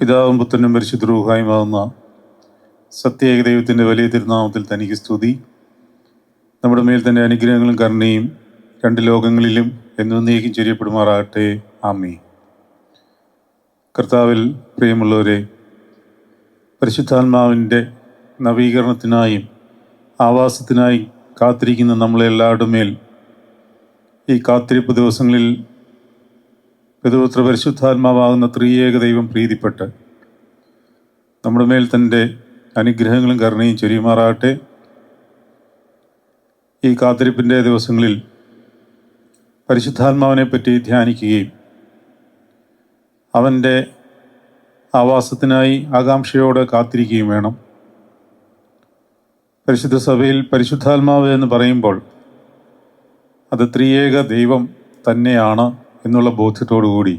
പിതാവും പുത്രനും പരിശുദ്ധരൂഹായുമാവുന്ന സത്യേക ദൈവത്തിന്റെ വലിയ തിരുനാമത്തിൽ തനിക്ക് സ്തുതി. നമ്മുടെ മേൽ തന്റെ അനുഗ്രഹങ്ങളും കരുണയും രണ്ട് ലോകങ്ങളിലും എന്നേക്കും ചെറിയപ്പെടുമാറാകട്ടെ ആമി കർത്താവിൽ പ്രിയമുള്ളവരെ പരിശുദ്ധാത്മാവിന്റെ നവീകരണത്തിനായും ആവാസത്തിനായി കാത്തിരിക്കുന്ന നമ്മളെല്ലാവരുടെ മേൽ ഈ കാത്തിരിപ്പ് ദിവസങ്ങളിൽ പിതൃപുത്ര പരിശുദ്ധാത്മാവാകുന്ന ത്രിയേക ദൈവം പ്രീതിപ്പെട്ട് നമ്മുടെ മേൽ തന്റെ അനുഗ്രഹങ്ങളും കരുണയും ചൊരിയുമാറാകട്ടെ. ഈ കാത്തിരിപ്പിന്റെ ദിവസങ്ങളിൽ പരിശുദ്ധാത്മാവിനെ പറ്റി ധ്യാനിക്കുകയും അവന്റെ ആവാസത്തിനായി ആകാംക്ഷയോടെ കാത്തിരിക്കുകയും വേണം. പരിശുദ്ധ സഭയിൽ പരിശുദ്ധാത്മാവ് എന്ന് പറയുമ്പോൾ അത് ത്രിയേക ദൈവം തന്നെയാണ്. എന്നുള്ള ബോധ്യത്തോടുകൂടി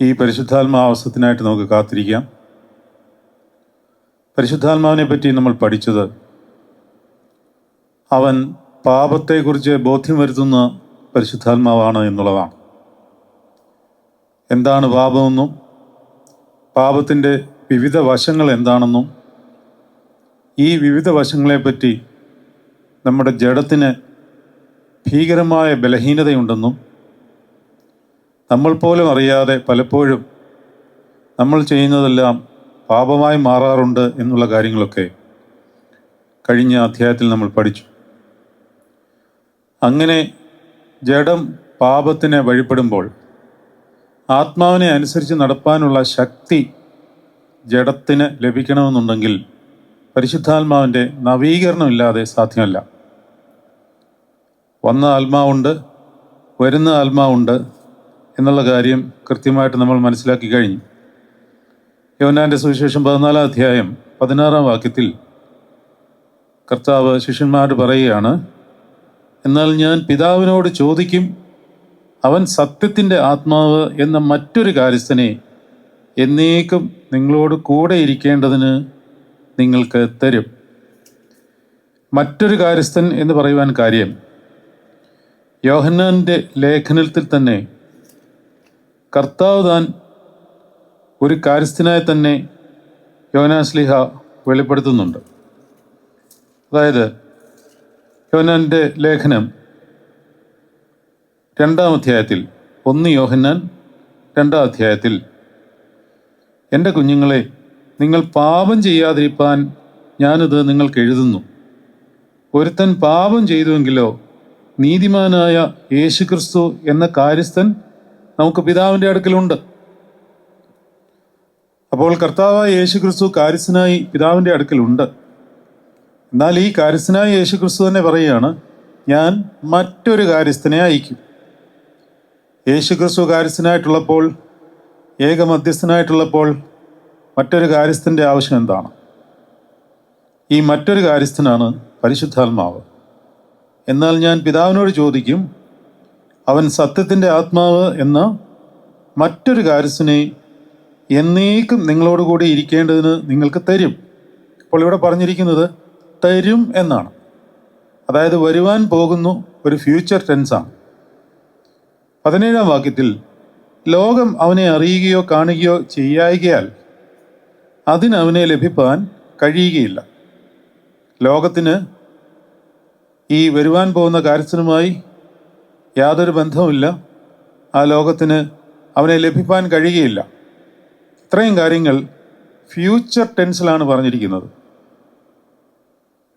ഈ പരിശുദ്ധാത്മാവസത്തിനായിട്ട് നമുക്ക് കാത്തിരിക്കാം. പരിശുദ്ധാത്മാവിനെ പറ്റി നമ്മൾ പഠിച്ചത് അവൻ പാപത്തെക്കുറിച്ച് ബോധ്യം വരുത്തുന്ന പരിശുദ്ധാത്മാവാണ് എന്നുള്ളതാണ്. എന്താണ് പാപമെന്നും പാപത്തിന്റെ വിവിധ വശങ്ങൾ എന്താണെന്നും ഈ വിവിധ വശങ്ങളെപ്പറ്റി നമ്മുടെ ജഡത്തിന് ഭീകരമായ ബലഹീനതയുണ്ടെന്നും നമ്മൾ പോലും അറിയാതെ പലപ്പോഴും നമ്മൾ ചെയ്യുന്നതെല്ലാം പാപമായി മാറാറുണ്ട് എന്നുള്ള കാര്യങ്ങളൊക്കെ കഴിഞ്ഞ അധ്യായത്തിൽ നമ്മൾ പഠിച്ചു. അങ്ങനെ ജഡം പാപത്തിനെ വഴിപ്പെടുമ്പോൾ ആത്മാവിനെ അനുസരിച്ച് നടപ്പാനുള്ള ശക്തി ജഡത്തിന് ലഭിക്കണമെന്നുണ്ടെങ്കിൽ പരിശുദ്ധാത്മാവിന്റെ നവീകരണമില്ലാതെ സാധ്യമല്ല. വന്ന ആത്മാവുണ്ട് വരുന്ന ആത്മാവുണ്ട് എന്നുള്ള കാര്യം കൃത്യമായിട്ട് നമ്മൾ മനസ്സിലാക്കി കഴിഞ്ഞു. യോനാന്റെ സുവിശേഷം പതിനാലാം അധ്യായം പതിനാറാം വാക്യത്തിൽ കർത്താവ് ശിഷ്യന്മാരോട് പറയുകയാണ് എന്നാൽ ഞാൻ പിതാവിനോട് ചോദിക്കും അവൻ സത്യത്തിന്റെ ആത്മാവ് എന്ന മറ്റൊരു കാര്യസ്ഥനെ എന്നേക്കും നിങ്ങളോട് കൂടെ ഇരിക്കേണ്ടതിന് നിങ്ങൾക്ക് തരും. മറ്റൊരു കാര്യസ്ഥൻ എന്ന് പറയുവാൻ കാര്യം യോഹന്നാന്റെ ലേഖനത്തിൽ തന്നെ കർത്താവ് താൻ ഒരു കാര്യസ്ഥനായി തന്നെ യോനാസ്ലിഹ വെളിപ്പെടുത്തുന്നുണ്ട്. അതായത് യോഹന്നാന്റെ ലേഖനം രണ്ടാം അധ്യായത്തിൽ ഒന്ന് യോഹന്നാൻ രണ്ടാം അധ്യായത്തിൽ എന്റെ കുഞ്ഞുങ്ങളെ നിങ്ങൾ പാപം ചെയ്യാതിരിപ്പാൻ ഞാനിത് നിങ്ങൾക്ക് എഴുതുന്നു. ഒരുത്തൻ പാപം ചെയ്തുവെങ്കിലോ നീതിമാനായ യേശുക്രിസ്തു എന്ന കാര്യസ്ഥൻ നമുക്ക് പിതാവിന്റെ അടുക്കലുണ്ട്. അപ്പോൾ കർത്താവായ യേശുക്രിസ്തു കാര്യസ്ഥനായി പിതാവിന്റെ അടുക്കലുണ്ട്. എന്നാൽ ഈ കാര്യസ്ഥനായ യേശുക്രിസ്തു തന്നെ പറയുകയാണ് ഞാൻ മറ്റൊരു കാര്യസ്ഥനെ അയക്കും. യേശുക്രിസ്തു കാര്യസ്ഥനായിട്ടുള്ളപ്പോൾ ഏകമധ്യസ്ഥനായിട്ടുള്ളപ്പോൾ മറ്റൊരു കാര്യസ്ഥന്റെ ആവശ്യം എന്താണ്? ഈ മറ്റൊരു കാര്യസ്ഥനാണ് പരിശുദ്ധാത്മാവ്. എന്നാൽ ഞാൻ പിതാവിനോട് ചോദിക്കും അവൻ സത്യത്തിന്റെ ആത്മാവ് എന്ന മറ്റൊരു കാര്യസിനെ എന്നേക്കും നിങ്ങളോടുകൂടി ഇരിക്കേണ്ടതിന് നിങ്ങൾക്ക് തരും. അപ്പോൾ ഇവിടെ പറഞ്ഞിരിക്കുന്നത് തരും എന്നാണ്. അതായത് വരുവാൻ പോകുന്നു ഒരു ഫ്യൂച്ചർ ടെൻസാണ് പതിനേഴാം വാക്യത്തിൽ ലോകം അവനെ അറിയുകയോ കാണുകയോ ചെയ്യായികയാൽ അതിനവനെ ലഭിപ്പാൻ കഴിയുകയില്ല. ലോകത്തിന് ഈ വരുവാൻ പോകുന്ന കാര്യസ്ഥനുമായി യാതൊരു ബന്ധവുമില്ല. ആ ലോകത്തിന് അവനെ ലഭിക്കാൻ കഴിയുകയില്ല. ഇത്രയും കാര്യങ്ങൾ ഫ്യൂച്ചർ ടെൻസിലാണ് പറഞ്ഞിരിക്കുന്നത്.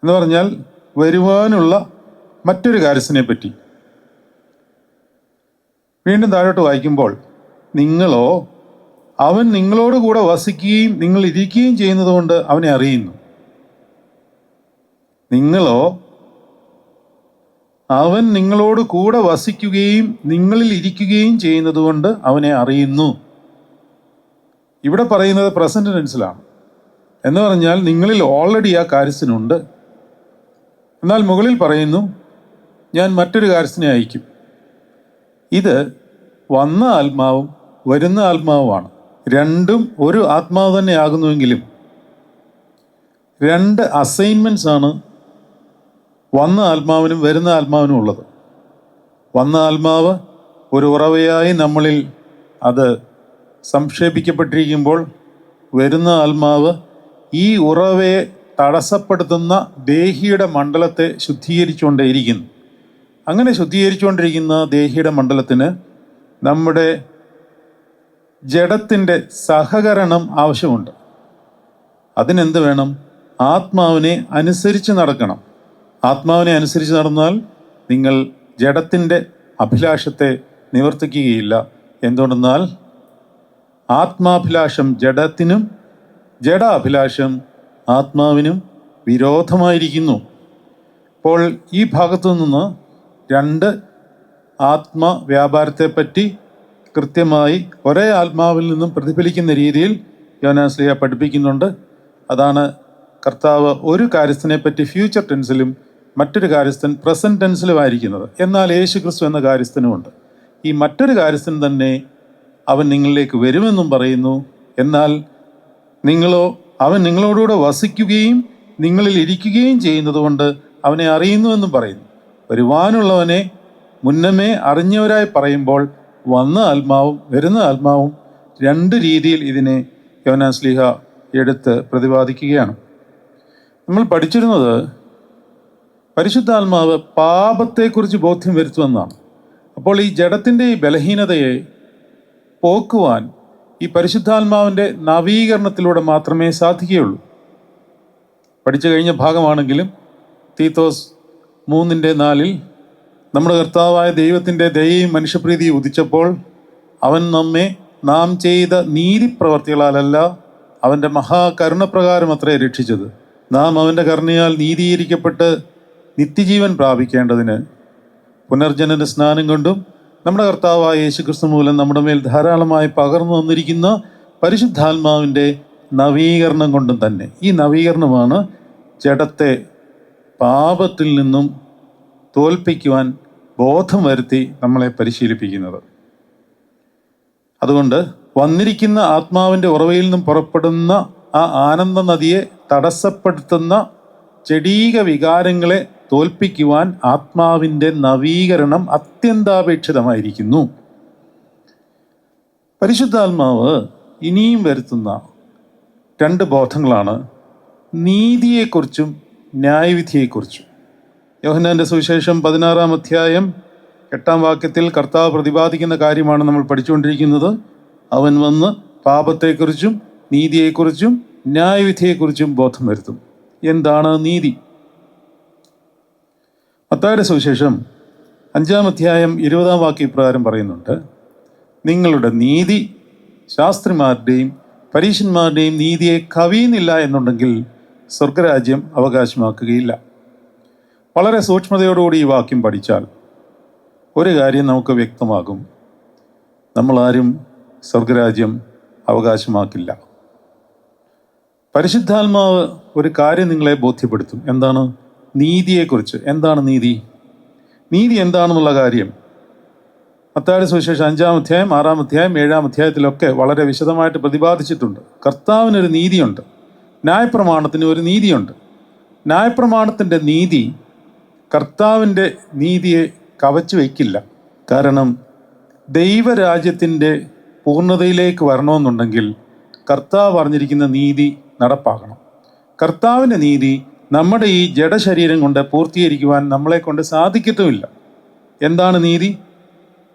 എന്ന് പറഞ്ഞാൽ വരുവാനുള്ള മറ്റൊരു കാര്യസ്ഥനെ പറ്റി. വീണ്ടും താഴോട്ട് വായിക്കുമ്പോൾ നിങ്ങളോ അവൻ നിങ്ങളോട് കൂടെ വസിക്കുകയും നിങ്ങൾ ഇരിക്കുകയും ചെയ്യുന്നതുകൊണ്ട് അവനെ അറിയുന്നു. നിങ്ങളോ അവൻ നിങ്ങളോട് കൂടെ വസിക്കുകയും നിങ്ങളിൽ ഇരിക്കുകയും ചെയ്യുന്നതുകൊണ്ട് അവനെ അറിയുന്നു. ഇവിടെ പറയുന്നത് പ്രസന്റ് ടെൻസിലാണ് എന്ന് പറഞ്ഞാൽ നിങ്ങളിൽ ഓൾറെഡി ആ കാര്യസ്ഥനുണ്ട് എന്നാൽ മുകളിൽ പറയുന്നു ഞാൻ മറ്റൊരു കാര്യസ്ഥനെ അയക്കും. ഇത് വന്ന ആത്മാവും വരുന്ന ആത്മാവുമാണ്. രണ്ടും ഒരു ആത്മാവ് തന്നെ ആകുന്നുവെങ്കിലും രണ്ട് അസൈൻമെന്റ്സ് ആണ് വന്ന ആത്മാവിനും വരുന്ന ആത്മാവിനും ഉള്ളത്. വന്ന ആത്മാവ് ഒരു ഉറവയായി നമ്മളിൽ അത് സംക്ഷേപിക്കപ്പെട്ടിരിക്കുമ്പോൾ വരുന്ന ആത്മാവ് ഈ ഉറവയെ തടസ്സപ്പെടുത്തുന്ന ദേഹിയുടെ മണ്ഡലത്തെ ശുദ്ധീകരിച്ചുകൊണ്ടേയിരിക്കുന്നു. അങ്ങനെ ശുദ്ധീകരിച്ചുകൊണ്ടിരിക്കുന്ന ദേഹിയുടെ മണ്ഡലത്തിന് നമ്മുടെ ജഡത്തിന്റെ സഹകരണം ആവശ്യമുണ്ട്. അതിനെന്ത് വേണം? ആത്മാവിനെ അനുസരിച്ച് നടക്കണം. ആത്മാവിനെ അനുസരിച്ച് നടന്നാൽ നിങ്ങൾ ജഡത്തിന്റെ അഭിലാഷത്തെ നിവർത്തിക്കുകയില്ല. എന്തുകൊണ്ടെന്നാൽ ആത്മാഭിലാഷം ജഡത്തിനും ജഡ അഭിലാഷം ആത്മാവിനും വിരോധമായിരിക്കുന്നു. അപ്പോൾ ഈ ഭാഗത്തു നിന്ന് രണ്ട് ആത്മ വ്യാപാരത്തെപ്പറ്റി കൃത്യമായി ഒരേ ആത്മാവിൽ നിന്നും പ്രതിഫലിക്കുന്ന രീതിയിൽ യോനാസ്ലിയ പഠിപ്പിക്കുന്നുണ്ട്. അതാണ് കർത്താവ് ഒരു കാര്യത്തിനെപ്പറ്റി പറ്റി ഫ്യൂച്ചർ ടെൻസിലും മറ്റൊരു കാര്യസ്ഥൻ പ്രസന്റ് ടെൻസിലുമായിരിക്കുന്നത് എന്നാൽ യേശു ക്രിസ്തു എന്ന കാര്യസ്ഥനുമുണ്ട്. ഈ മറ്റൊരു കാര്യസ്ഥൻ തന്നെ അവൻ നിങ്ങളിലേക്ക് വരുമെന്നും പറയുന്നു. എന്നാൽ നിങ്ങളോ അവൻ നിങ്ങളോടുകൂടെ വസിക്കുകയും നിങ്ങളിൽ ഇരിക്കുകയും ചെയ്യുന്നതുകൊണ്ട് അവനെ അറിയുന്നുവെന്നും പറയുന്നു. വരുവാനുള്ളവനെ മുന്നമേ അറിഞ്ഞവരായി പറയുമ്പോൾ വന്ന ആത്മാവും വരുന്ന ആത്മാവും രണ്ട് രീതിയിൽ ഇതിനെ യോനാസ്ലിഹ എടുത്ത് പ്രതിപാദിക്കുകയാണ്. നമ്മൾ പഠിച്ചിരുന്നത് പരിശുദ്ധാത്മാവ് പാപത്തെക്കുറിച്ച് ബോധ്യം വരുത്തുമെന്നാണ്. അപ്പോൾ ഈ ജഡത്തിന്റെ ഈ ബലഹീനതയെ പോക്കുവാൻ ഈ പരിശുദ്ധാത്മാവിന്റെ നവീകരണത്തിലൂടെ മാത്രമേ സാധിക്കുകയുള്ളൂ. പഠിച്ചു കഴിഞ്ഞ ഭാഗമാണെങ്കിലും തീത്തോസ് മൂന്നിന്റെ നാലിൽ നമ്മുടെ കർത്താവായ ദൈവത്തിന്റെ ദയയും മനുഷ്യപ്രീതിയും ഉദിച്ചപ്പോൾ അവൻ നമ്മെ നാം ചെയ്ത നീതിപ്രവർത്തികളാലല്ല അവന്റെ മഹാകരുണപ്രകാരം അത്രേ രക്ഷിച്ചത്. നാം അവന്റെ കരുണയാൽ നീതീകരിക്കപ്പെട്ട് നിത്യജീവൻ പ്രാപിക്കേണ്ടതിന് പുനർജനന സ്നാനം കൊണ്ടും നമ്മുടെ കർത്താവായ യേശുക്രിസ്തു മൂലം നമ്മുടെ മേൽ ധാരാളമായി പകർന്നു വന്നിരിക്കുന്ന പരിശുദ്ധാത്മാവിന്റെ നവീകരണം കൊണ്ടും തന്നെ. ഈ നവീകരണമാണ് ജഡത്തെ പാപത്തിൽ നിന്നും തോൽപ്പിക്കുവാൻ ബോധം വരുത്തി നമ്മളെ പരിശീലിപ്പിക്കുന്നത്. അതുകൊണ്ട് വന്നിരിക്കുന്ന ആത്മാവിന്റെ ഉറവയിൽ നിന്നും പുറപ്പെടുന്ന ആ ആനന്ദ നദിയെ തടസ്സപ്പെടുത്തുന്ന ജഡീക വികാരങ്ങളെ തോൽപ്പിക്കുവാൻ ആത്മാവിന്റെ നവീകരണം അത്യന്താപേക്ഷിതമായിരിക്കുന്നു. പരിശുദ്ധാത്മാവ് ഇനിയും വരുത്തുന്ന രണ്ട് ബോധങ്ങളാണ് നീതിയെക്കുറിച്ചും ന്യായവിധിയെക്കുറിച്ചും. യോഹനാന്റെ സുവിശേഷം പതിനാറാം അധ്യായം എട്ടാം വാക്യത്തിൽ കർത്താവ് പ്രതിപാദിക്കുന്ന കാര്യമാണ് നമ്മൾ പഠിച്ചുകൊണ്ടിരിക്കുന്നത്. അവൻ വന്ന് പാപത്തെക്കുറിച്ചും നീതിയെക്കുറിച്ചും ന്യായവിധിയെക്കുറിച്ചും ബോധം വരുത്തും. എന്താണ് നീതി? മത്തായുടെ സുവിശേഷം അഞ്ചാം അധ്യായം ഇരുപതാം വാക്യ ഇപ്രകാരം പറയുന്നുണ്ട്. നിങ്ങളുടെ നീതി ശാസ്ത്രിമാരുടെയും പരീക്ഷന്മാരുടെയും നീതിയെ കവിയുന്നില്ല എന്നുണ്ടെങ്കിൽ സ്വർഗരാജ്യം അവകാശമാക്കുകയില്ല. വളരെ സൂക്ഷ്മതയോടുകൂടി ഈ വാക്യം പഠിച്ചാൽ ഒരു കാര്യം നമുക്ക് വ്യക്തമാകും. നമ്മളാരും സ്വർഗരാജ്യം അവകാശമാക്കില്ല. പരിശുദ്ധാത്മാവ് ഒരു കാര്യം നിങ്ങളെ ബോധ്യപ്പെടുത്തും. എന്താണ്? നീതിയെക്കുറിച്ച്. എന്താണ് നീതി? നീതി എന്താണെന്നുള്ള കാര്യം. അത്താഴ സുവിശേഷം അഞ്ചാം അധ്യായം ആറാം അധ്യായം ഏഴാം അധ്യായത്തിലൊക്കെ വളരെ വിശദമായിട്ട് പ്രതിപാദിച്ചിട്ടുണ്ട്. കർത്താവിനൊരു നീതിയുണ്ട്. ന്യായപ്രമാണത്തിന് ഒരു നീതിയുണ്ട്. ന്യായപ്രമാണത്തിന്റെ നീതി കർത്താവിന്റെ നീതിയെ കവച്ചു വയ്ക്കില്ല. കാരണം ദൈവരാജ്യത്തിന്റെ പൂർണതയിലേക്ക് വരണമെന്നുണ്ടെങ്കിൽ കർത്താവ് പറഞ്ഞിരിക്കുന്ന നീതി നടപ്പാക്കണം കർത്താവിന്റെ നീതി നമ്മുടെ ഈ ജഡശരീരം കൊണ്ട് പൂർത്തീകരിക്കുവാൻ നമ്മളെ കൊണ്ട് സാധിക്കത്തുമില്ല. എന്താണ് നീതി?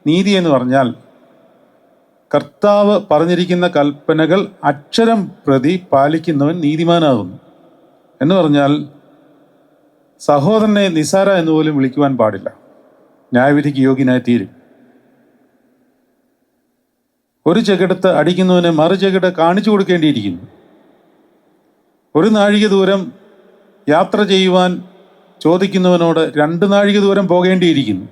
നീതി എന്ന് പറഞ്ഞാൽ കർത്താവ് പറഞ്ഞിരിക്കുന്ന കൽപ്പനകൾ അക്ഷരം പ്രതി പാലിക്കുന്നവൻ നീതിമാനാകുന്നു. എന്ന് പറഞ്ഞാൽ സഹോദരനെ നിസാര എന്ന് പോലും വിളിക്കുവാൻ പാടില്ല. ന്യായവിധിക്ക് യോഗ്യനായി തീരും. ഒരു ചെകിടത്ത് അടിക്കുന്നവന് മറു ചെകിട കാണിച്ചു കൊടുക്കേണ്ടിയിരിക്കുന്നു. ഒരു നാഴിക ദൂരം യാത്ര ചെയ്യുവാൻ ചോദിക്കുന്നവനോട് രണ്ട് നാഴിക ദൂരം പോകേണ്ടിയിരിക്കുന്നു.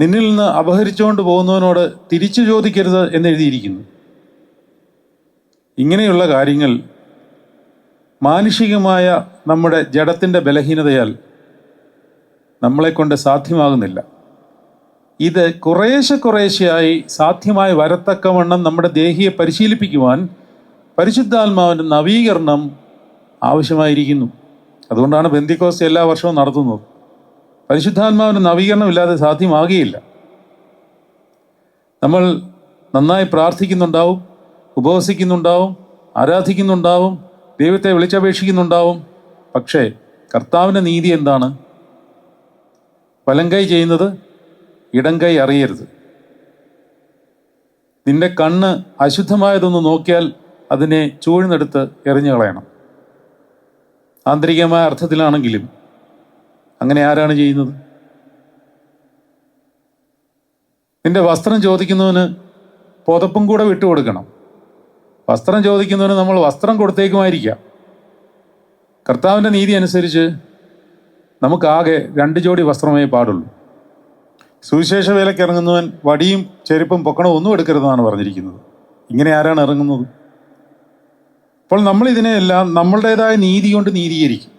നിന്നിൽ നിന്ന് അപഹരിച്ചുകൊണ്ട് പോകുന്നവനോട് തിരിച്ചു ചോദിക്കരുത് എന്ന് എഴുതിയിരിക്കുന്നു. ഇങ്ങനെയുള്ള കാര്യങ്ങൾ മാനുഷികമായ നമ്മുടെ ജഡത്തിന്റെ ബലഹീനതയാൽ നമ്മളെക്കൊണ്ട് സാധ്യമാകുന്നില്ല. ഇത് കുറേശ്ശെ കുറേശ്ശെയായി സാധ്യമായി വരത്തക്കവണ്ണം നമ്മുടെ ദേഹിയെ പരിശീലിപ്പിക്കുവാൻ പരിശുദ്ധാത്മാവിന്റെ നവീകരണം ആവശ്യമായിരിക്കുന്നു. അതുകൊണ്ടാണ് ബന്ദിക്കോസ് എല്ലാ വർഷവും നടത്തുന്നത്. പരിശുദ്ധാത്മാവിന് നവീകരണം ഇല്ലാതെ സാധ്യമാകുകയില്ല. നമ്മൾ നന്നായി പ്രാർത്ഥിക്കുന്നുണ്ടാവും ഉപവസിക്കുന്നുണ്ടാവും ആരാധിക്കുന്നുണ്ടാവും ദൈവത്തെ വിളിച്ചപേക്ഷിക്കുന്നുണ്ടാവും. പക്ഷേ കർത്താവിന്റെ നീതി എന്താണ്? വലങ്കൈ ചെയ്യുന്നത് ഇടം കൈ അറിയരുത്. നിന്റെ കണ്ണ് അശുദ്ധമായതൊന്ന് നോക്കിയാൽ അതിനെ ചൂഴ്ന്നെടുത്ത് എറിഞ്ഞു കളയണം ആന്തരികമായ അർത്ഥത്തിലാണെങ്കിലും അങ്ങനെ ആരാണ് ചെയ്യുന്നത്? നിന്റെ വസ്ത്രം ചോദിക്കുന്നവന് പുതപ്പും കൂടെ വിട്ടുകൊടുക്കണം. വസ്ത്രം ചോദിക്കുന്നവന് നമ്മൾ വസ്ത്രം കൊടുത്തേക്കുമായിരിക്കാം. കർത്താവിന്റെ നീതി അനുസരിച്ച് നമുക്കാകെ രണ്ട് ജോഡി വസ്ത്രമേ പാടുള്ളൂ. സുവിശേഷ വേലയ്ക്ക് ഇറങ്ങുന്നവൻ വടിയും ചെരുപ്പും പൊക്കണവും ഒന്നും എടുക്കരുതെന്നാണ് പറഞ്ഞിരിക്കുന്നത്. ഇങ്ങനെ ആരാണ് ഇറങ്ങുന്നത്? അപ്പോൾ നമ്മൾ ഇതിനെയെല്ലാം നമ്മളുടേതായ നീതി കൊണ്ട് നീതീകരിക്കും.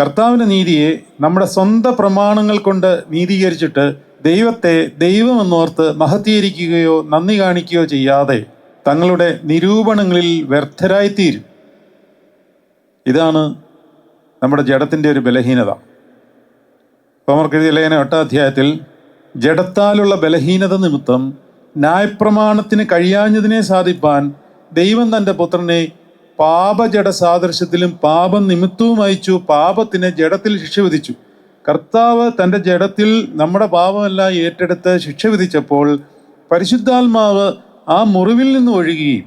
കർത്താവിന്റെ നീതിയെ നമ്മുടെ സ്വന്തം പ്രമാണങ്ങൾ കൊണ്ട് നീതീകരിച്ചിട്ട് ദൈവത്തെ ദൈവമെന്നോർത്ത് മഹത്തീകരിക്കുകയോ നന്ദി കാണിക്കുകയോ ചെയ്യാതെ തങ്ങളുടെ നിരൂപണങ്ങളിൽ വ്യർത്ഥരായിത്തീരും. ഇതാണ് നമ്മുടെ ജഡത്തിന്റെ ഒരു ബലഹീനത. ഹോമർക്കെഴുതിയ ലേഖന ഒട്ടാധ്യായത്തിൽ ജഡത്താലുള്ള ബലഹീനത നിമിത്തം ന്യായപ്രമാണത്തിന് കഴിയാഞ്ഞതിനെ സാധിപ്പാൻ ദൈവം തന്റെ പുത്രനെ പാപജട സാദൃശ്യത്തിലും പാപം നിമിത്തവും അയച്ചു പാപത്തിന് ജഡത്തിൽ ശിക്ഷ വിധിച്ചു. കർത്താവ് തന്റെ ജഡത്തിൽ നമ്മുടെ പാപമെല്ലാം ഏറ്റെടുത്ത് ശിക്ഷ വിധിച്ചപ്പോൾ പരിശുദ്ധാത്മാവ് ആ മുറിവിൽ നിന്ന് ഒഴുകുകയും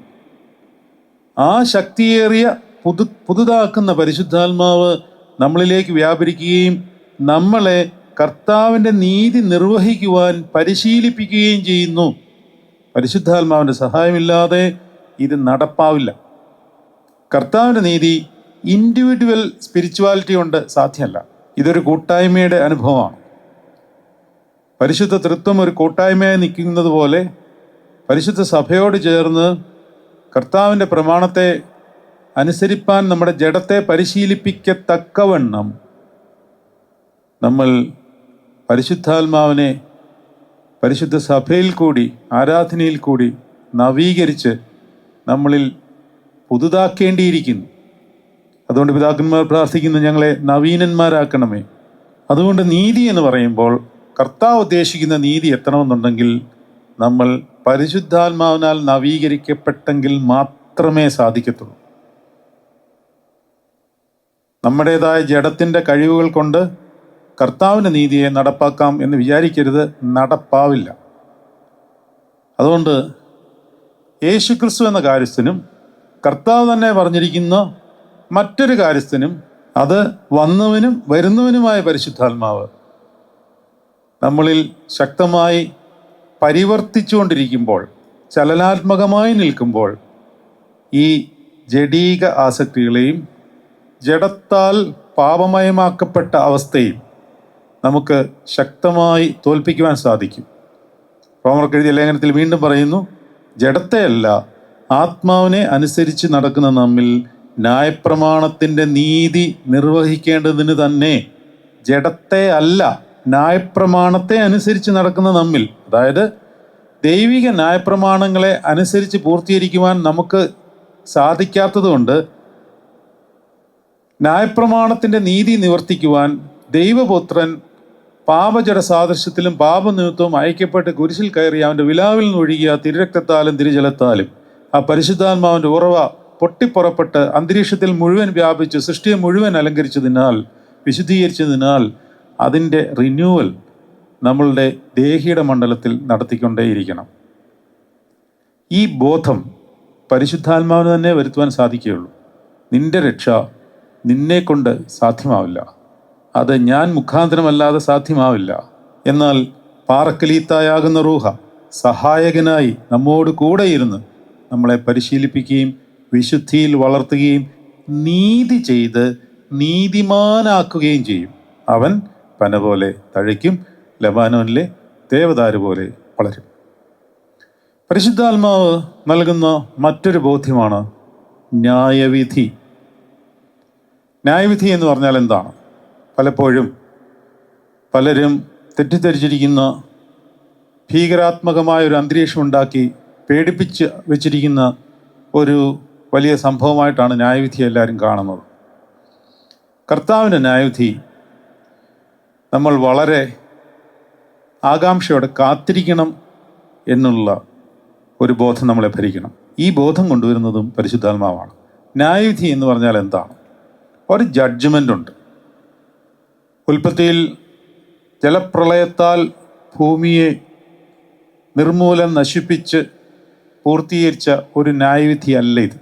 ആ ശക്തിയേറിയ പുതു പുതുതാക്കുന്ന പരിശുദ്ധാത്മാവ് നമ്മളിലേക്ക് വ്യാപരിക്കുകയും നമ്മളെ കർത്താവിന്റെ നീതി നിർവഹിക്കുവാൻ പരിശീലിപ്പിക്കുകയും ചെയ്യുന്നു. പരിശുദ്ധാത്മാവിന്റെ സഹായമില്ലാതെ ഇത് നടപ്പാവില്ല. കർത്താവിന്റെ നീതി ഇൻഡിവിജ്വൽ സ്പിരിച്വാലിറ്റി കൊണ്ട് സാധ്യമല്ല. ഇതൊരു കൂട്ടായ്മയുടെ അനുഭവമാണ്. പരിശുദ്ധ തൃത്വം ഒരു കൂട്ടായ്മയായി നിൽക്കുന്നത് പോലെ പരിശുദ്ധ സഭയോട് ചേർന്ന് കർത്താവിന്റെ പ്രമാണത്തെ അനുസരിപ്പാൻ നമ്മുടെ ജഡത്തെ പരിശീലിപ്പിക്കത്തക്കവണ്ണം നമ്മൾ പരിശുദ്ധാത്മാവിനെ പരിശുദ്ധ സഭയിൽ കൂടി ആരാധനയിൽ കൂടി നവീകരിച്ച് നമ്മളിൽ പുതുതാക്കേണ്ടിയിരിക്കുന്നു. അതുകൊണ്ട് പിതാക്കന്മാർ പ്രാർത്ഥിക്കുന്നു ഞങ്ങളെ നവീനന്മാരാക്കണമേ. അതുകൊണ്ട് നീതി എന്ന് പറയുമ്പോൾ കർത്താവ് ഉദ്ദേശിക്കുന്ന നീതി എത്തണമെന്നുണ്ടെങ്കിൽ നമ്മൾ പരിശുദ്ധാത്മാവിനാൽ നവീകരിക്കപ്പെട്ടെങ്കിൽ മാത്രമേ സാധിക്കത്തുള്ളൂ. നമ്മുടേതായ ജഡത്തിന്റെ കഴിവുകൾ കൊണ്ട് കർത്താവിന്റെ നീതിയെ നടപ്പാക്കാം എന്ന് വിചാരിക്കരുത് നടപ്പാവില്ല. അതുകൊണ്ട് യേശുക്രിസ്തു എന്ന കാര്യസ്ഥനും കർത്താവ് തന്നെ പറഞ്ഞിരിക്കുന്ന മറ്റൊരു കാര്യസ്ഥനും അത് വന്നവനും വരുന്നവനുമായ പരിശുദ്ധാത്മാവ് നമ്മളിൽ ശക്തമായി പരിവർത്തിച്ചുകൊണ്ടിരിക്കുമ്പോൾ ചലനാത്മകമായി നിൽക്കുമ്പോൾ ഈ ജഡീക ആസക്തികളെയും ജഡത്താൽ പാപമയമാക്കപ്പെട്ട അവസ്ഥയും നമുക്ക് ശക്തമായി തോൽപ്പിക്കുവാൻ സാധിക്കും. റോമർക്ക് എഴുതിയ ലേഖനത്തിൽ വീണ്ടും പറയുന്നു ജഡത്തെയല്ല ആത്മാവിനെ അനുസരിച്ച് നടക്കുന്ന നമ്മിൽ ന്യായപ്രമാണത്തിന്റെ നീതി നിർവഹിക്കേണ്ടതിന് തന്നെ ജഡത്തെ അല്ല ന്യായപ്രമാണത്തെ അനുസരിച്ച് നടക്കുന്ന നമ്മിൽ അതായത് ദൈവിക ന്യായപ്രമാണങ്ങളെ അനുസരിച്ച് പൂർത്തീകരിക്കുവാൻ നമുക്ക് സാധിക്കാത്തതുകൊണ്ട് ന്യായപ്രമാണത്തിന്റെ നീതി നിവർത്തിക്കുവാൻ ദൈവപുത്രൻ പാപജട സാദൃശ്യത്തിലും പാപനിമിത്തവും അയക്കപ്പെട്ട് കുരിശിൽ കയറി അവന്റെ വിലാവിൽ നിന്ന് ഒഴുകിയ തിരുരക്തത്താലും തിരുജലത്താലും ആ പരിശുദ്ധാത്മാവിന്റെ ഉറവ പൊട്ടിപ്പുറപ്പെട്ട് അന്തരീക്ഷത്തിൽ മുഴുവൻ വ്യാപിച്ച് സൃഷ്ടിയെ മുഴുവൻ അലങ്കരിച്ചതിനാൽ വിശുദ്ധീകരിച്ചതിനാൽ അതിന്റെ റിന്യൂവൽ നമ്മളുടെ ദേഹിയുടെ മണ്ഡലത്തിൽ നടത്തിക്കൊണ്ടേയിരിക്കണം. ഈ ബോധം പരിശുദ്ധാത്മാവിന് തന്നെ വരുത്തുവാൻ സാധിക്കുകയുള്ളൂ. നിന്റെ രക്ഷ നിന്നെ കൊണ്ട് സാധ്യമാവില്ല. അത് ഞാൻ മുഖാന്തരമല്ലാതെ സാധ്യമാവില്ല. എന്നാൽ പാറക്കലീത്തായാകുന്ന റൂഹ സഹായകനായി നമ്മോട് കൂടെ ഇരുന്ന് നമ്മളെ പരിശീലിപ്പിക്കുകയും വിശുദ്ധിയിൽ വളർത്തുകയും നീതി ചെയ്ത് നീതിമാനാക്കുകയും ചെയ്യും. അവൻ പന പോലെ തഴയ്ക്കും ലബാനോനിലെ ദേവദാര് പോലെ വളരും. പരിശുദ്ധാത്മാവ് നൽകുന്ന മറ്റൊരു ബോധ്യമാണ് ന്യായവിധി. ന്യായവിധി എന്ന് പറഞ്ഞാൽ എന്താണ്? പലപ്പോഴും പലരും തെറ്റിദ്ധരിച്ചിരിക്കുന്ന ഭീകരാത്മകമായ ഒരു അന്തരീക്ഷം ഉണ്ടാക്കി പേടിപ്പിച്ച് വെച്ചിരിക്കുന്ന ഒരു വലിയ സംഭവമായിട്ടാണ് ന്യായവിധി എല്ലാവരും കാണുന്നത്. കർത്താവിന്റെ ന്യായവിധി നമ്മൾ വളരെ ആകാംക്ഷയോടെ കാത്തിരിക്കണം എന്നുള്ള ഒരു ബോധം നമ്മളെ ഭരിക്കണം. ഈ ബോധം കൊണ്ടുവരുന്നതും പരിശുദ്ധാത്മാവാണ്. ന്യായവിധി എന്ന് പറഞ്ഞാൽ എന്താണ്? ഒരു ജഡ്ജ്മെന്റ് ഉണ്ട്. ഉൽപ്പത്തിയിൽ ജലപ്രളയത്താൽ ഭൂമിയെ നിർമൂലം നശിപ്പിച്ച് പൂർത്തീകരിച്ച ഒരു ന്യായവിധി അല്ല ഇത്.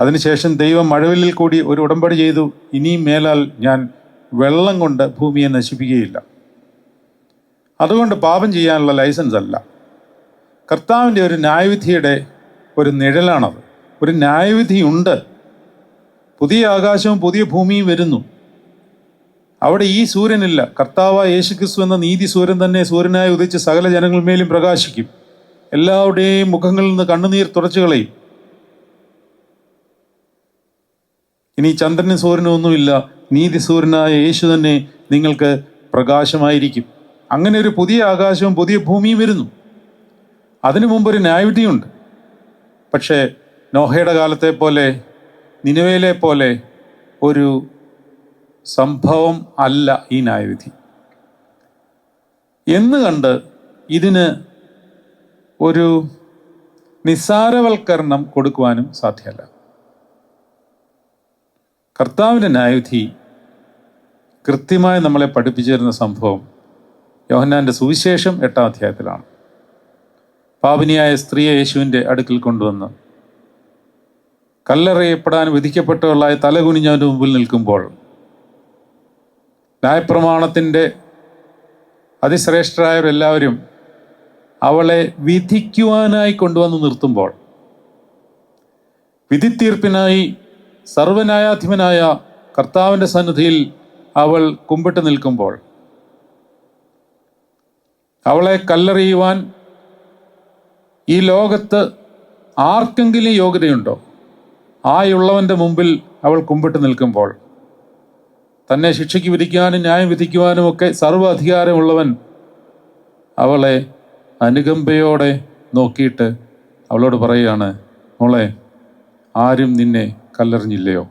അതിനുശേഷം ദൈവം മഴവില്ലിൽ കൂടി ഒരു ഉടമ്പടി ചെയ്തു. ഇനിയും മേലാൽ ഞാൻ വെള്ളം കൊണ്ട് ഭൂമിയെ നശിപ്പിക്കുകയില്ല. അതുകൊണ്ട് പാപം ചെയ്യാനുള്ള ലൈസൻസ് അല്ല. കർത്താവിന്റെ ഒരു ന്യായവിധിയുടെ ഒരു നിഴലാണത്. ഒരു ന്യായവിധിയുണ്ട്. പുതിയ ആകാശവും പുതിയ ഭൂമിയും വരുന്നു. അവിടെ ഈ സൂര്യനില്ല. കർത്താവ് യേശുക്രിസ്തു എന്ന നീതി സൂര്യൻ തന്നെ സൂര്യനായി ഉദിച്ച് സകല ജനങ്ങളുമേലും പ്രകാശിക്കും. എല്ലാവരുടെയും മുഖങ്ങളിൽ നിന്ന് കണ്ണുനീർ തുടച്ചു കളയും. ഇനി ചന്ദ്രനും സൂര്യനും ഒന്നുമില്ല. നീതി സൂര്യനായ യേശു തന്നെ നിങ്ങൾക്ക് പ്രകാശമായിരിക്കും. അങ്ങനെ ഒരു പുതിയ ആകാശവും പുതിയ ഭൂമിയും വരുന്നു. അതിനു മുമ്പ് ഒരു ന്യായവിധിയുണ്ട്. പക്ഷേ നോഹയുടെ കാലത്തെ പോലെ നിലവയിലെ പോലെ ഒരു സംഭവം അല്ല ഈ ന്യായവിധി. എന്ന് കണ്ട് ഇതിന് ഒരു നിസ്സാരവൽക്കരണം കൊടുക്കുവാനും സാധ്യമല്ല. കർത്താവിന്റെ ന്യായവിധി കൃത്യമായി നമ്മളെ പഠിപ്പിച്ചു തരുന്ന സംഭവം യോഹന്നാന്റെ സുവിശേഷം എട്ടാം അധ്യായത്തിലാണ്. പാപിനിയായ സ്ത്രീയെ യേശുവിന്റെ അടുക്കൽ കൊണ്ടുവന്ന് കല്ലറയപ്പെടാൻ വിധിക്കപ്പെട്ടവളായ തലകുനിഞ്ഞവന്റെ മുമ്പിൽ നിൽക്കുമ്പോൾ ന്യായപ്രമാണത്തിന്റെ അതിശ്രേഷ്ഠരായവരെല്ലാവരും അവളെ വിധിക്കുവാനായി കൊണ്ടുവന്ന് നിർത്തുമ്പോൾ വിധിത്തീർപ്പിനായി സർവന്യായാധിപനായ കർത്താവിന്റെ സന്നിധിയിൽ അവൾ കുമ്പിട്ട് നിൽക്കുമ്പോൾ അവളെ കല്ലെറിയുവാൻ ഈ ലോകത്ത് ആർക്കെങ്കിലും യോഗ്യതയുണ്ടോ? ആയുള്ളവന്റെ മുമ്പിൽ അവൾ കുമ്പിട്ട് നിൽക്കുമ്പോൾ തന്നെ ശിക്ഷയ്ക്ക് വിധിക്കാനും ന്യായം വിധിക്കുവാനും ഒക്കെ സർവ അധികാരമുള്ളവൻ അവളെ അനുകമ്പയോടെ നോക്കിയിട്ട് അവളോട് പറയുകയാണ് മോളെ ആരും നിന്നെ കല്ലെറിഞ്ഞില്ലയോ?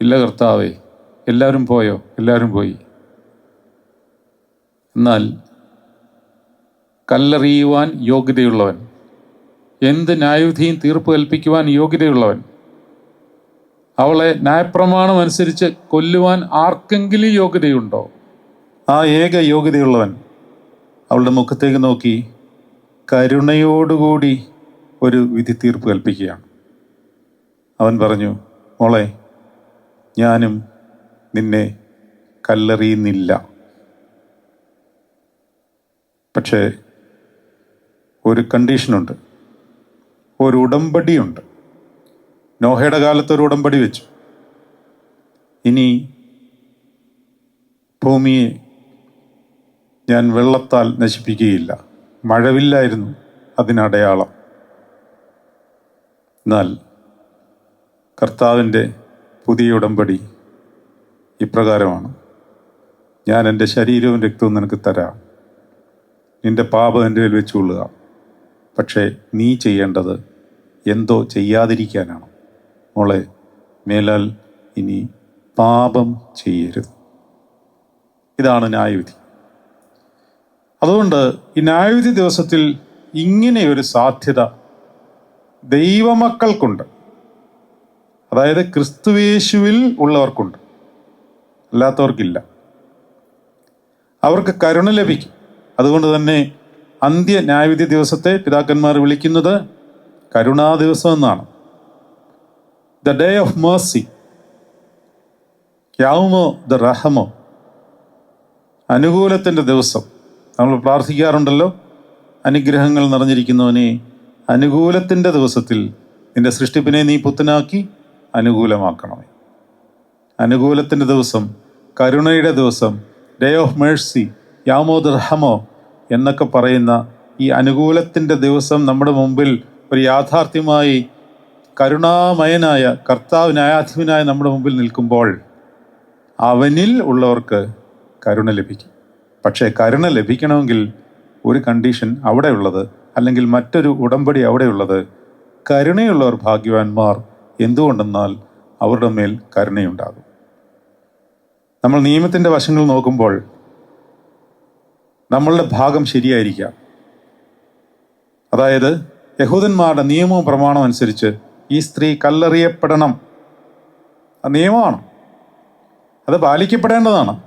ഇല്ല കർത്താവേ എല്ലാവരും പോയോ? എല്ലാവരും പോയി. എന്നാൽ കല്ലെറിയുവാൻ യോഗ്യതയുള്ളവൻ എന്ത് ന്യായവിധിയും തീർപ്പ് കൽപ്പിക്കുവാൻ യോഗ്യതയുള്ളവൻ അവളെ ന്യായപ്രമാണം അനുസരിച്ച് കൊല്ലുവാൻ ആർക്കെങ്കിലും യോഗ്യതയുണ്ടോ? ആ ഏക യോഗ്യതയുള്ളവൻ അവളുടെ മുഖത്തേക്ക് നോക്കി കരുണയോടുകൂടി ഒരു വിധി തീർപ്പ് കൽപ്പിക്കുകയാണ്. അവൻ പറഞ്ഞു മോളെ ഞാനും നിന്നെ കല്ലെറിയുന്നില്ല. പക്ഷേ ഒരു കണ്ടീഷനുണ്ട് ഒരു ഉടമ്പടിയുണ്ട്. നോഹയുടെ കാലത്ത് ഒരു ഉടമ്പടി വെച്ചു. ഇനി ഭൂമിയെ ഞാൻ വെള്ളത്താൽ നശിപ്പിക്കുകയില്ല. മഴവില്ലായിരുന്നു അതിനടയാളം എന്നാൽ കർത്താവിന്റെ പുതിയ ഉടമ്പടി ഇപ്രകാരമാണ്. ഞാൻ എന്റെ ശരീരവും രക്തവും നിനക്ക് തരാം. നിന്റെ പാപം എന്റെ മേൽ വെച്ചുകൊള്ളുക. പക്ഷേ നീ ചെയ്യേണ്ടത് എന്തോ ചെയ്യാതിരിക്കാനാണ്. മോളെ മേലാൽ ഇനി പാപം ചെയ്യരുത്. ഇതാണ് ന്യായവിധി. അതുകൊണ്ട് ഈ ന്യായവിധി ദിവസത്തിൽ ഇങ്ങനെ ഒരു സാധ്യത ദൈവമക്കൾക്കുണ്ട്. അതായത് ക്രിസ്തുവേശുവിൽ ഉള്ളവർക്കുണ്ട്. അല്ലാത്തവർക്കില്ല. അവർക്ക് കരുണ ലഭിക്കും. അതുകൊണ്ട് തന്നെ അന്ത്യ ന്യായവിധി ദിവസത്തെ പിതാക്കന്മാർ വിളിക്കുന്നത് കരുണാ ദിവസം എന്നാണ്. ദ ഡേ ഓഫ് മേഴ്സി യാവുമോ ദ റഹമോ. അനുകൂലത്തിന്റെ ദിവസം. നമ്മൾ പ്രാർത്ഥിക്കാറുണ്ടല്ലോ അനുഗ്രഹങ്ങൾ നിറഞ്ഞിരിക്കുന്നവനെ അനുകൂലത്തിന്റെ ദിവസത്തിൽ നിന്റെ സൃഷ്ടിപ്പിനെ നീ പുത്തനാക്കി അനുകൂലമാക്കണമേ. അനുകൂലത്തിന്റെ ദിവസം കരുണയുടെ ദിവസം ഡേ ഓഫ് മേഴ്സി യാമോ ദർഹമോ എന്നൊക്കെ പറയുന്ന ഈ അനുകൂലത്തിന്റെ ദിവസം നമ്മുടെ മുമ്പിൽ ഒരു യാഥാർത്ഥ്യമായി കരുണാമയനായ കർത്താവ് ന്യായാധിപനായ നമ്മുടെ മുമ്പിൽ നിൽക്കുമ്പോൾ അവനിൽ ഉള്ളവർക്ക് കരുണ ലഭിക്കും. പക്ഷേ കരുണ ലഭിക്കണമെങ്കിൽ ഒരു കണ്ടീഷൻ അവിടെയുള്ളത് അല്ലെങ്കിൽ മറ്റൊരു ഉടമ്പടി അവിടെയുള്ളത് കരുണയുള്ളവർ ഭാഗ്യവാന്മാർ എന്തുകൊണ്ടെന്നാൽ അവരുടെ മേൽ കരുണയുണ്ടാകും. നമ്മൾ നിയമത്തിന്റെ വശങ്ങൾ നോക്കുമ്പോൾ നമ്മളുടെ ഭാഗം ശരിയായിരിക്കാം. അതായത് യഹൂദന്മാരുടെ നിയമവും പ്രമാണവും അനുസരിച്ച് ഈ സ്ത്രീ കല്ലെറിയപ്പെടണം. അത് നിയമമാണ്. അത് പാലിക്കപ്പെടേണ്ടതാണ്.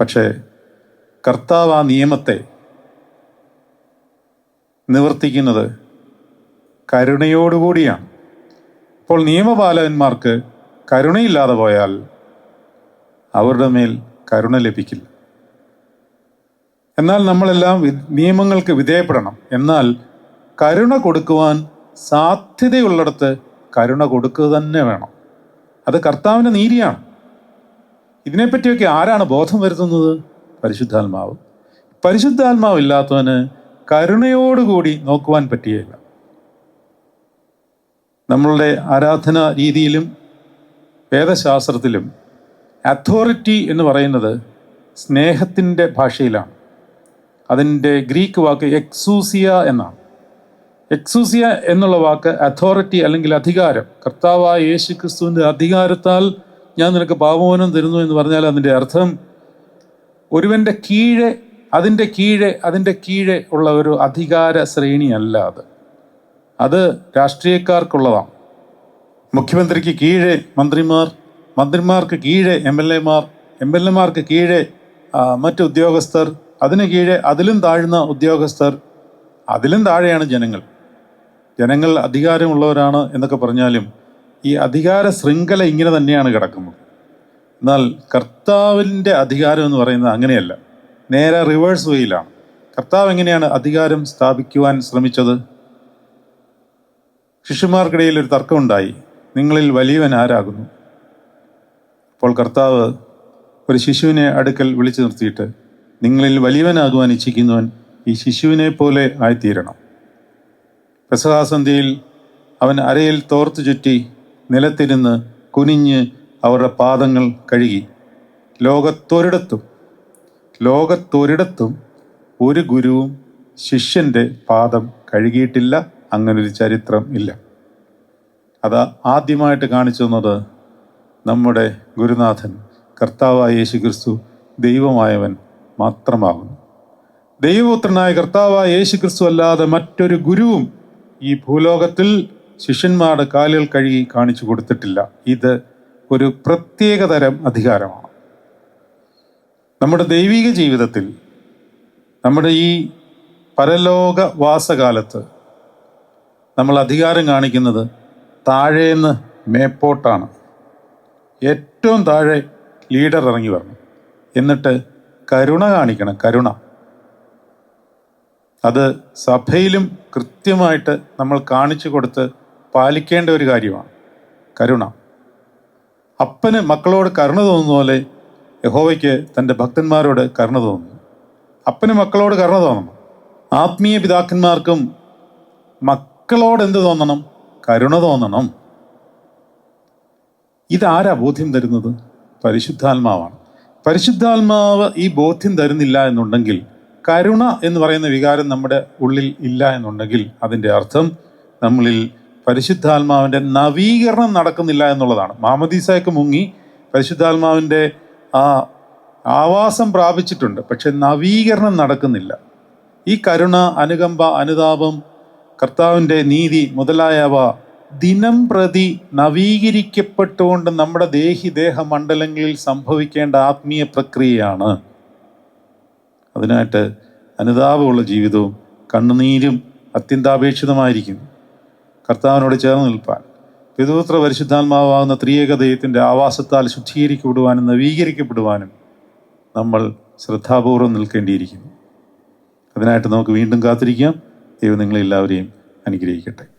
പക്ഷേ കർത്താവ് ആ നിയമത്തെ നിവർത്തിക്കുന്നത് കരുണയോടുകൂടിയാണ്. അപ്പോൾ നിയമപാലകന്മാർക്ക് കരുണയില്ലാതെ പോയാൽ അവരുടെ മേൽ കരുണ ലഭിക്കില്ല. എന്നാൽ നമ്മളെല്ലാം നിയമങ്ങൾക്ക് വിധേയപ്പെടണം. എന്നാൽ കരുണ കൊടുക്കുവാൻ സാധ്യതയുള്ളിടത്ത് കരുണ കൊടുക്കുക തന്നെ വേണം. അത് കർത്താവിന്റെ നീതിയാണ്. ഇതിനെപ്പറ്റിയൊക്കെ ആരാണ് ബോധം വരുത്തുന്നത്? പരിശുദ്ധാത്മാവ്. പരിശുദ്ധാത്മാവ് ഇല്ലാത്തവന് കരുണയോടുകൂടി നോക്കുവാൻ പറ്റുകയില്ല. നമ്മളുടെ ആരാധന രീതിയിലും വേദശാസ്ത്രത്തിലും അതോറിറ്റി എന്ന് പറയുന്നത് സ്നേഹത്തിന്റെ ഭാഷയിലാണ്. അതിന്റെ ഗ്രീക്ക് വാക്ക് എക്സൂസിയ എന്നാണ്. എക്സൂസിയ എന്നുള്ള വാക്ക് അതോറിറ്റി അല്ലെങ്കിൽ അധികാരം. കർത്താവായ യേശു ക്രിസ്തുവിന്റെ അധികാരത്താൽ ഞാൻ നിനക്ക് പാപമോനം തരുന്നു എന്ന് പറഞ്ഞാൽ അതിന്റെ അർത്ഥം ഒരുവന്റെ കീഴെ അതിന്റെ കീഴെ അതിന്റെ കീഴെ ഉള്ള ഒരു അധികാര ശ്രേണിയല്ല അത്. അത് രാഷ്ട്രീയക്കാർക്കുള്ളതാണ്. മുഖ്യമന്ത്രിക്ക് കീഴെ മന്ത്രിമാർ മന്ത്രിമാർക്ക് കീഴെ എം എൽ എമാർ എം എൽ എമാർക്ക് കീഴെ മറ്റു ഉദ്യോഗസ്ഥർ അതിന് കീഴെ അതിലും താഴ്ന്ന ഉദ്യോഗസ്ഥർ അതിലും താഴെയാണ് ജനങ്ങൾ. ജനങ്ങൾ അധികാരമുള്ളവരാണ് എന്നൊക്കെ പറഞ്ഞാലും ഈ അധികാര ശൃംഖല ഇങ്ങനെ തന്നെയാണ് കിടക്കുന്നത്. എന്നാൽ കർത്താവിന്റെ അധികാരം എന്ന് പറയുന്നത് അങ്ങനെയല്ല. നേരെ റിവേഴ്സ് വേയിലാണ് കർത്താവ് എങ്ങനെയാണ് അധികാരം സ്ഥാപിക്കുവാൻ ശ്രമിച്ചത്? ശിഷ്യന്മാർക്കിടയിൽ ഒരു തർക്കമുണ്ടായി നിങ്ങളിൽ വലിയവൻ ആരാകുന്നു? അപ്പോൾ കർത്താവ് ഒരു ശിശുവിനെ അടുക്കൽ വിളിച്ചു നിർത്തിയിട്ട് നിങ്ങളിൽ വലിയവനാകുവാൻ ഇച്ഛിക്കുന്നവൻ ഈ ശിശുവിനെ പോലെ ആയിത്തീരണം. പെസഹാസന്ധ്യയിൽ അവൻ അരയിൽ തോർത്തു ചുറ്റി നിലത്തിരുന്ന് കുനിഞ്ഞ് അവരുടെ പാദങ്ങൾ കഴുകി. ലോകത്തൊരിടത്തും ലോകത്തൊരിടത്തും ഒരു ഗുരുവും ശിഷ്യന്റെ പാദം കഴുകിയിട്ടില്ല അങ്ങനൊരു ചരിത്രം ഇല്ല. അത് ആദ്യമായിട്ട് കാണിച്ചു തന്നത് നമ്മുടെ ഗുരുനാഥൻ കർത്താവായ യേശു ക്രിസ്തു ദൈവമായവൻ മാത്രമാകുന്നു. ദൈവപുത്രനായ കർത്താവായ യേശു ക്രിസ്തു അല്ലാതെ മറ്റൊരു ഗുരുവും ഈ ഭൂലോകത്തിൽ ശിഷ്യന്മാരുടെ കാലുകൾ കഴുകി കാണിച്ചു കൊടുത്തിട്ടില്ല. ഇത് ഒരു പ്രത്യേകതരം അധികാരമാണ്. നമ്മുടെ ദൈവിക ജീവിതത്തിൽ നമ്മുടെ ഈ പരലോക വാസകാലത്ത് നമ്മൾ അധികാരം കാണിക്കുന്നത് താഴേന്ന് മേപ്പോട്ടാണ്. ഏറ്റവും താഴെ ലീഡർ ഇറങ്ങി വരണം. എന്നിട്ട് കരുണ കാണിക്കണം കരുണ. അത് സഭയിലും കൃത്യമായിട്ട് നമ്മൾ കാണിച്ചു കൊടുത്ത് പാലിക്കേണ്ട ഒരു കാര്യമാണ്. കരുണ. അപ്പന് മക്കളോട് കരുണ തോന്നുന്ന പോലെ യഹോവയ്ക്ക് തന്റെ ഭക്തന്മാരോട് കരുണ തോന്നുന്നു. അപ്പന് മക്കളോട് കരുണ തോന്നണം. ആത്മീയ പിതാക്കന്മാർക്കും മക്കളോട് എന്ത് തോന്നണം? കരുണ തോന്നണം. ഇതാരാ ബോധ്യം തരുന്നത്? പരിശുദ്ധാത്മാവാണ്. പരിശുദ്ധാത്മാവ് ഈ ബോധ്യം തരുന്നില്ല എന്നുണ്ടെങ്കിൽ കരുണ എന്ന് പറയുന്ന വികാരം നമ്മുടെ ഉള്ളിൽ ഇല്ല എന്നുണ്ടെങ്കിൽ അതിന്റെ അർത്ഥം നമ്മളിൽ പരിശുദ്ധാത്മാവിന്റെ നവീകരണം നടക്കുന്നില്ല എന്നുള്ളതാണ്. മാമദീസയ്ക്ക് മുങ്ങി പരിശുദ്ധാത്മാവിന്റെ ആ ആവാസം പ്രാപിച്ചിട്ടുണ്ട് പക്ഷെ നവീകരണം നടക്കുന്നില്ല. ഈ കരുണ അനുകമ്പ അനുതാപം കർത്താവിന്റെ നീതി മുതലായവ ദിനം പ്രതി നവീകരിക്കപ്പെട്ടുകൊണ്ട് നമ്മുടെ ദേഹി ദേഹ മണ്ഡലങ്ങളിൽ സംഭവിക്കേണ്ട ആത്മീയ പ്രക്രിയയാണ്. അതിനായിട്ട് അനുതാപമുള്ള ജീവിതവും കണ്ണുനീരും അത്യന്താപേക്ഷിതമായിരിക്കും. കർത്താവിനോട് ചേർന്ന് നിൽപ്പാൻ പിതൃത്ര പരിശുദ്ധാത്മാവാകുന്ന ത്രിയേക ദൈവത്തിന്റെ ആവാസത്താൽ ശുദ്ധീകരിക്കപ്പെടുവാനും നവീകരിക്കപ്പെടുവാനും നമ്മൾ ശ്രദ്ധാപൂർവം നിൽക്കേണ്ടിയിരിക്കുന്നു. അതിനായിട്ട് നമുക്ക് വീണ്ടും കാത്തിരിക്കാം. ദൈവം നിങ്ങളെല്ലാവരെയും അനുഗ്രഹിക്കട്ടെ.